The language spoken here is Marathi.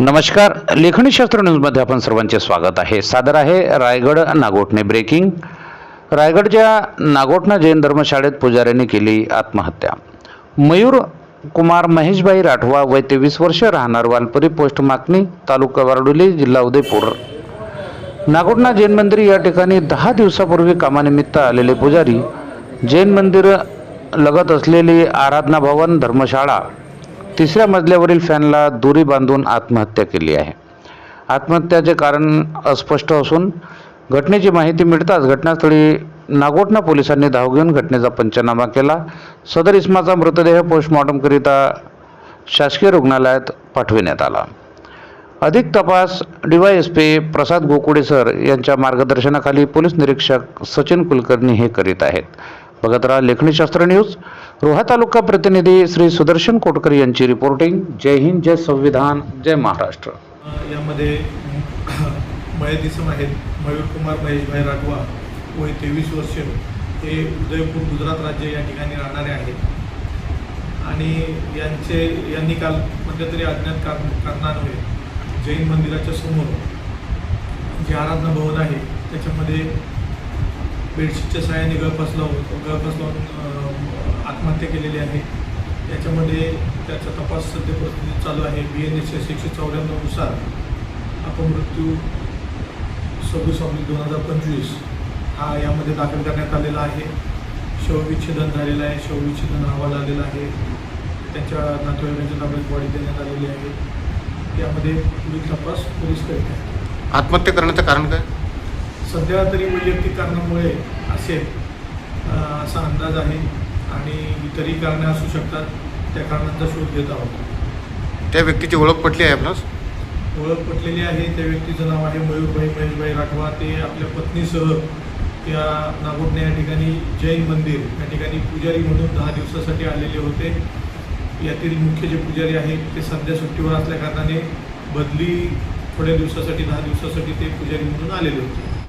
नमस्कार. लेखणीशास्त्र न्यूजमध्ये आपण सर्वांचे स्वागत आहे. सादर आहे रायगड नागोठणे ब्रेकिंग रायगडच्या नागोठणा जैन धर्मशाळेत पुजाऱ्यांनी केली आत्महत्या. मयूर कुमार महेशभाई राठवा वय तेवीस वर्ष राहणार वालपरी पोस्ट माकणी तालुका वारडोली जिल्हा उदयपूर. नागोठणा जैन मंदिर या ठिकाणी दहा दिवसापूर्वी कामानिमित्त आलेले पुजारी जैन मंदिर लगत असलेली आराधना भवन धर्मशाळा तिसऱ्या मजल्यावरील फॅनला दोरी बांधून आत्महत्या केली आहे. आत्महत्याचे कारण अस्पष्ट असून घटनेची माहिती मिळताच घटनास्थळी नागोटना पोलिसांनी धाव घेऊन घटनेचा पंचनामा केला. सदर इस्माचा मृतदेह पोस्टमॉर्टमकरिता शासकीय रुग्णालयात पाठविण्यात आला. अधिक तपास डीवायएसपी प्रसाद गोकुडे सर यांच्या मार्गदर्शनाखाली पोलीस निरीक्षक सचिन कुलकर्णी हे करीत आहेत. बघत राहा लेखणीशास्त्र न्यूज. रोहा तालुका प्रतिनिधी श्री सुदर्शन कोटकर यांची रिपोर्टिंग जय हिंद जय संविधान जय महाराष्ट्र. यामध्ये मयत दिसम आहेत. मयूरकुमार महेशभाई राठवा वय तेवीस वर्ष हे उदयपूर गुजरात राज्य या ठिकाणी राहणारे आहेत. आणि यांचे यांनी काल मध्यंतरी अज्ञात कार कारणान्वये जैन मंदिराच्या समोर जे आराधना भवन आहे त्याच्यामध्ये बेडशीटच्या सहाय्याने गळफास लावून गळफास लावून आत्महत्या केलेली आहे. याच्यामध्ये त्याचा तपास सध्या परिस्थितीत चालू आहे. बी एन एसच्या एकशे चौऱ्याण्णवनुसार अपमृत्यू सव्वीस ऑगस्ट दोन हजार पंचवीस हा यामध्ये दाखल करण्यात आलेला आहे. शवविच्छेदन झालेलं आहे. शवविच्छेदन अहवाल आलेला आहे. त्यांच्या नातेवाईकांच्या ताब्यात बॉडी देण्यात आलेली आहे. यामध्ये पुढील तपास पोलीस करीत आहेत आत्महत्या करण्याचं कारण काय? सध्या तरी वैयक्तिक कारणामुळे असेल असा अंदाज आहे आणि इतरही कारणे असू शकतात त्या कारणांचा शोध घेत आहोत. त्या व्यक्तीची ओळख पटली आहे आपणास? ओळख पटलेली आहे त्या व्यक्तीचं नाव आहे मयूरभाई महेशभाई राठवा. ते आपल्या पत्नीसह या नागोठणे या ठिकाणी जैन मंदिर या ठिकाणी पुजारी म्हणून दहा दिवसासाठी आलेले होते. यातील मुख्य जे पुजारी आहेत ते सध्या सुट्टीवर असल्या कारणाने बदली थोड्या दिवसासाठी दहा दिवसासाठी ते पुजारी म्हणून आलेले होते.